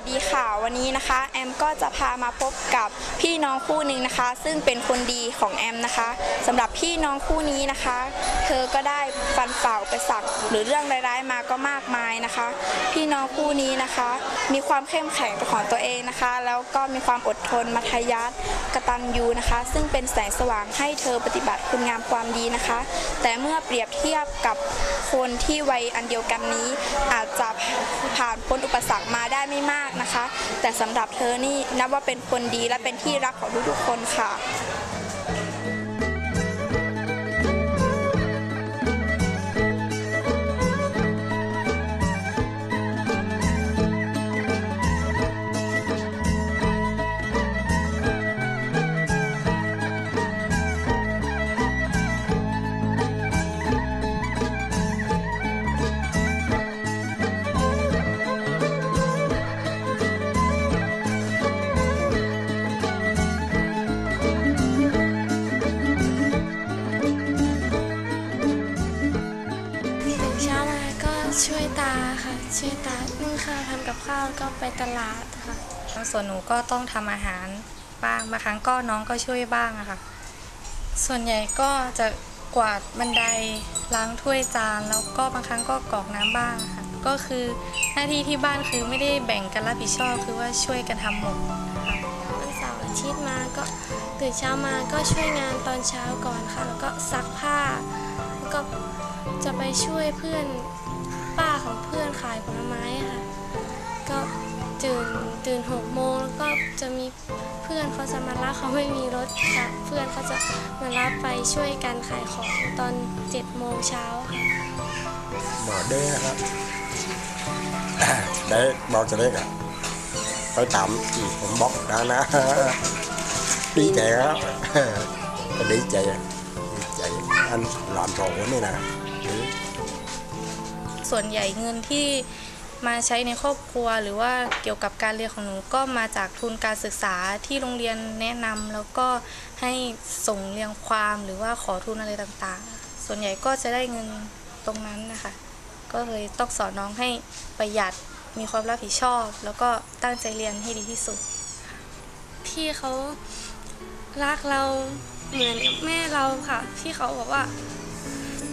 สดีค่ะ วันนี้นะคะ แอมก็จะพามาพบกับพี่น้องคู่หนึ่งนะคะ ซึ่งเป็นคนดีของแอมนะคะสำหรับพี่น้องคู่นี้นะคะ เธอก็ได้ฟันฝ่าอุปสรรคหรือเรื่องร้ายๆมาก็มากมายนะคะ พี่น้องคู่นี้นะคะ มีความเข้มแข็งของตัวเองนะคะ แล้วก็มีความอดทนมัธยัสถ์กตัญญูนะคะ ซึ่งเป็นแสงสว่างให้เธอปฏิบัติคุณงามความดีนะคะ แต่เมื่อเปรียบเทียบกับคนที่วัยอันเดียวกันนี้ อาจจะผ่านพ้นอุปสรรคมาได้ไม่มากนะคะ แต่สำหรับเธอนี่นับว่าเป็นคนดีและเป็นที่รักของทุกๆคนค่ะ วยตานึ่งข้าวทำกับข้าวก็ไปตลาดค่ะส่วนหนูก็ต้องทำอาหารบ้างบางครั้งก็น้องก็ช่วยบ้างอะค่ะ ส่วนใหญ่ก็จะกวาดบันไดล้างถ้วยจานแล้วก็บางครั้งก็กรอกน้ำบ้างค่ะก็คือหน้าที่ที่บ้านคือไม่ได้แบ่งกันรับผิดชอบคือว่าช่วยกันทำหมดค่ะวันเสาร์อาทิตย์มาก็ตื่นเช้ามาก็ช่วยงานตอนเช้าก่อนค่ะ แล้วก็ซักผ้าแล้วก็จะไปช่วยเพื่อนป้าของเพื่อนขายผลไม้ค่ะ ก็ตื่นตื่นหกโมงแล้วก็จะมีเพื่อนเขาจะมารับเขาไม่มีรถค่ะเพื่อนเขาจะมารับไปช่วยกันขายของตอนเจ็ดโมงเช้าค่ะบอกได้นะครับได้บอกจะเล็กอะไปถามที่ผมบอกนะนะดีใจครับก็ดีใจอะดีใจอันหลานสองคนนี่นะหรือส่วนใหญ่เงินที่ มาใช้ในครอบครัว หรือว่าเกี่ยวกับการเรียนของหนูก็มาจากทุนการศึกษาที่โรงเรียนแนะนำแล้วก็ให้ส่งเรียงความหรือว่าขอทุนอะไรต่างๆ ส่วนใหญ่ก็จะได้เงินตรงนั้นนะคะ ก็เลยต้องสอนน้องให้ประหยัดมีความรับผิดชอบ แล้วก็ตั้งใจเรียนให้ดีที่สุด พี่เขารักเราเหมือนกับแม่เราค่ะ พี่เขาบอกว่า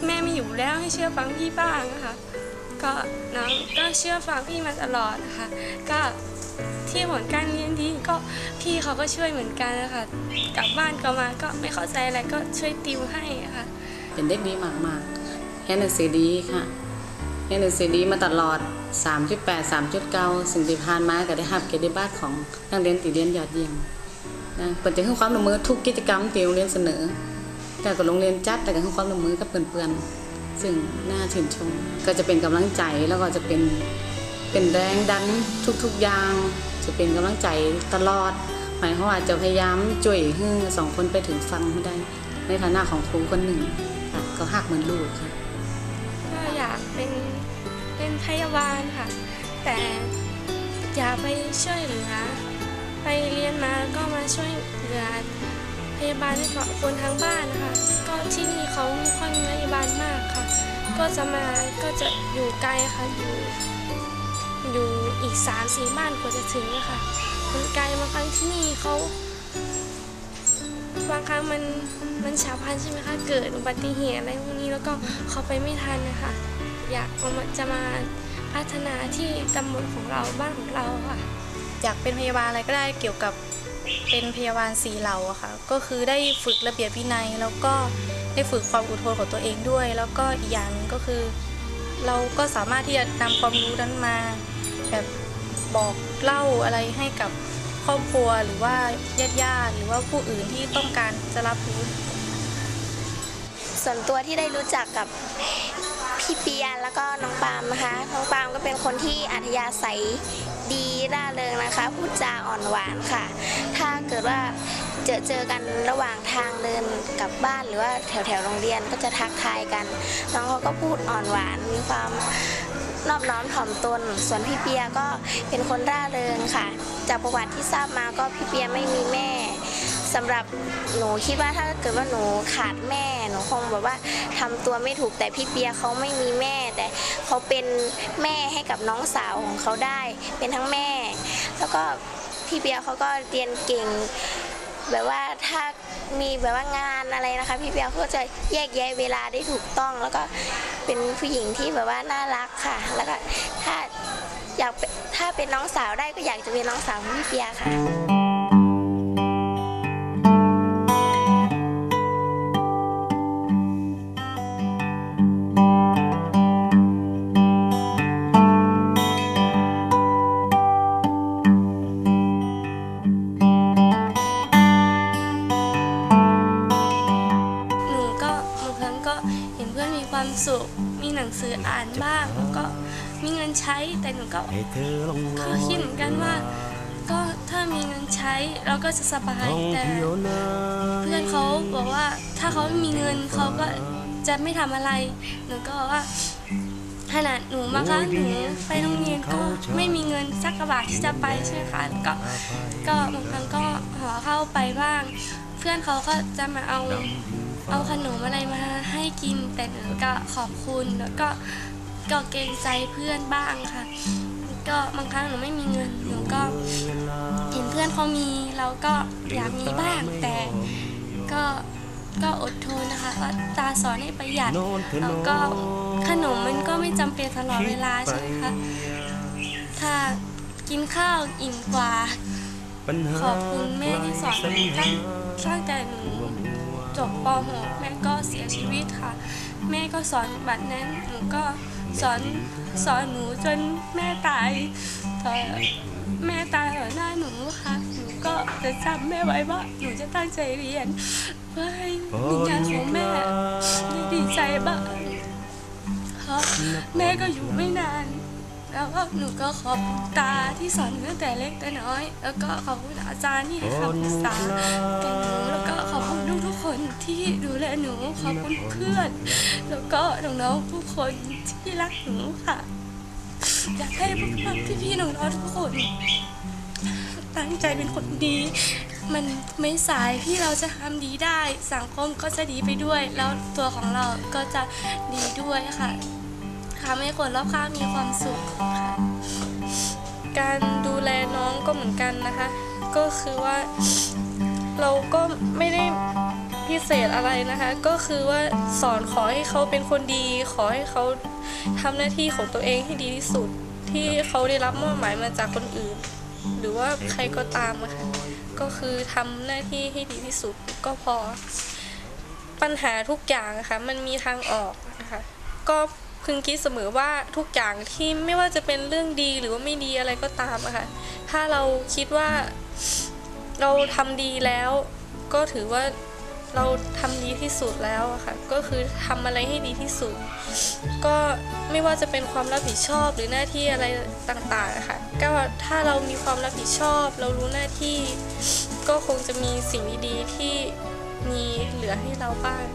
แม่ไม่อยู่แล้วให้เชื่อฟังพี่บ้างนะคะ ก็น้องก็เชื่อฟังพี่มาตลอดนะคะ ก็ที่ผลการเรียนดีก็พี่เขาก็ช่วยเหมือนกันนะคะกลับบ้านก็มาก็ไม่เข้าใจอะไรก็ช่วยติวให้ะค่ะ เป็นเด็กดีมากๆเรียนหนังสือดีค่ะเรียนหนังสือดีมาตลอด 3.8 3.9 สิ่งที่ผ่านมาก็ได้รับเกียรติบัตรของนักเรียนตีเรียนยอดเยี่ยมนะเปิดใจให้ความร่วมมือทุกกิจกรรมที่โรงเรียนเสนอ แต่ก็โรงเรียนจัดแต่ก็ให้ความร่วมมือกับเพื่อนๆ ซึ่งน่าชื่นชม ก็จะเป็นกำลังใจแล้วก็จะเป็นเป็นแรงดันทุกๆอย่าง จะเป็นกำลังใจตลอด หมายความว่าจะพยายามช่วยให้สองคนไปถึงฟังให้ได้ ในฐานะของครูคนหนึ่งค่ะก็หักเหมือนลูกค่ะก็อยากเป็นเป็นพยาบาลค่ะ แต่อยากไปช่วยเหลือ ไปเรียนมาก็มาช่วยเหลือพยาบาลให้กับคนทั้งบ้านนะคะ ก็ที่นี่เขาไม่ค่อยมีพยาบาลมากค่ะ ก็จะมาก็จะอยู่ไกลค่ะอยู่อยู่อีกสามสี่บ้านกว่าจะถึงอะค่ะมันไกลบางครั้งที่นี่เขาบางครั้งมันมันฉับพลันใช่ไหมคะเกิดอุบัติเหตุอะไรพวกนี้แล้วก็เขาไปไม่ทันนะคะอยากเอามาจะมาพัฒนาที่ตำบลของเราบ้านของเราค่ะอยากเป็นพยาบาลอะไรก็ได้เกี่ยวกับ เป็นพยาบาลสีเหล่าอะค่ะ ก็คือได้ฝึกระเบียบวินัย แล้วก็ได้ฝึกความอดทนของตัวเองด้วย แล้วก็อีกอย่างก็คือ เราก็สามารถที่จะนำความรู้นั้นมา แบบบอกเล่าอะไรให้กับครอบครัวหรือว่าญาติญาติหรือว่าผู้อื่นที่ต้องการจะรับรู้ส่วนตัวที่ได้รู้จักกับพี่เปียแล้วก็น้องปามนะคะน้องปามก็เป็นคนที่อัธยาศัย ดีร่าเริงนะคะ พูดจาอ่อนหวานค่ะ ถ้าเกิดว่าเจอเจอกันระหว่างทางเดินกลับบ้านหรือว่าแถวแถวโรงเรียนก็จะทักทายกัน น้องเขาก็พูดอ่อนหวานมีความนอบน้อมถ่อมตน ส่วนพี่เปียก็เป็นคนร่าเริงค่ะ จากประวัติที่ทราบมาก็พี่เปียไม่มีแม่ สำหรับหนูคิดว่าถ้าเกิดว่าหนูขาดแม่หนูคงแบบว่าทำตัวไม่ถูกแต่พี่เปียเขาไม่มีแม่ แต่เขาเป็นแม่ให้กับน้องสาวของเขาได้ เป็นทั้งแม่ แล้วก็พี่เบียเขาก็เรียนเก่ง แบบว่าถ้ามีแบบว่างานอะไรนะคะ พี่เบียเขาก็จะแยกแยะเวลาได้ถูกต้อง แล้วก็เป็นผู้หญิงที่แบบว่าน่ารักค่ะ แล้วก็ถ้าอยากถ้าเป็นน้องสาวได้ก็อยากจะเป็นน้องสาวของพี่เบียค่ะานบ้างแล้วก็มีเงินใช้แต่หนูก็ก็คิดเหมือนกันว่า ก็ถ้ามีเงินใช้เราก็จะสบายแต่เพื่อนเขาบอกว่าถ้าเขาไม่มีเงินเขาก็จะไม่ทำอะไรหนูก็บอกว่าขนาดหนูมาคะหนูไปโรงเรียนก็ไม่มีเงินสักกระบาทที่จะไปใช่ไหมคะก็ก็บางครั้งก็ห่อเข้าวไปบ้าง เพื่อนเขาก็จะมาเอาเอาขนมอะไรมาให้กินแต่หนูก็ขอบคุณแล้วก็ ก็เกรงใจเพื่อนบ้างค่ะ ก็บางครั้งหนูไม่มีเงินหนูก็เห็นเพื่อนเขามีเราก็อยากมีบ้างแต่ก็ก็อดทนนะคะเพราะตาสอนให้ประหยัดแล้วก็ขนมมันก็ไม่จำเป็นตลอดเวลาใช่ไหมคะถ้ากินข้าวอิ่มกว่าขอบคุณแม่ที่สอนหนูตั้งตั้งแต่หนูจบป .6 แม่ก็เสียชีวิตค่ะ แม่ก็สอนบัดนั้นหนูก็ สอนสอนหนูจนแม่ตายต่อแม่ตายต่อหน้าหนูค่ะหนูก็จะจำแม่ไว้ว่าหนูจะตั้งใจเรียนเพื่อให้วิญญาณของแม่ได้ดีใจบ้างเพราะแม่ก็อยู่ไม่นานแล้วก็หนูก็ขอบคุณตาที่สอนตั้งแต่เล็กแต่น้อย แล้วก็ขอบคุณอาจารย์ที่ให้คำปรึกษาแก่หนูแล้วก็ขอบ คนที่ดูแลหนู ขอบคุณเพื่อน แล้วก็น้องๆทุกคนที่รักหนูค่ะ อยากให้พวกพี่ๆน้องๆทุกคน ตั้งใจเป็นคนดี มันไม่สายที่เราจะทำดีได้ สังคมก็จะดีไปด้วย แล้วตัวของเราก็จะดีด้วยค่ะทำให้คนรอบข้างมีความสุขค่ะการดูแลน้องก็เหมือนกันนะคะ ก็คือว่าเราก็ไม่ได้ พิเศษอะไรนะคะ ก็คือว่าสอนขอให้เขาเป็นคนดี ขอให้เขาทำหน้าที่ของตัวเองให้ดีที่สุด ที่เขาได้รับมอบหมายมาจากคนอื่น หรือว่าใครก็ตามอะค่ะก็คือทำหน้าที่ให้ดีที่สุดก็พอ ปัญหาทุกอย่างอะค่ะมันมีทางออกนะคะก็พึงคิดเสมอว่าทุกอย่างที่ไม่ว่าจะเป็นเรื่องดีหรือว่าไม่ดีอะไรก็ตามอะค่ะ ถ้าเราคิดว่าเราทำดีแล้ว ก็ถือว่า เราทำดีที่สุดแล้วค่ะ ก็คือทำอะไรให้ดีที่สุด ก็ไม่ว่าจะเป็นความรับผิดชอบหรือหน้าที่อะไรต่างๆค่ะ ก็ถ้าเรามีความรับผิดชอบ เรารู้หน้าที่ ก็คงจะมีสิ่งดีๆที่มีเหลือให้เราบ้าง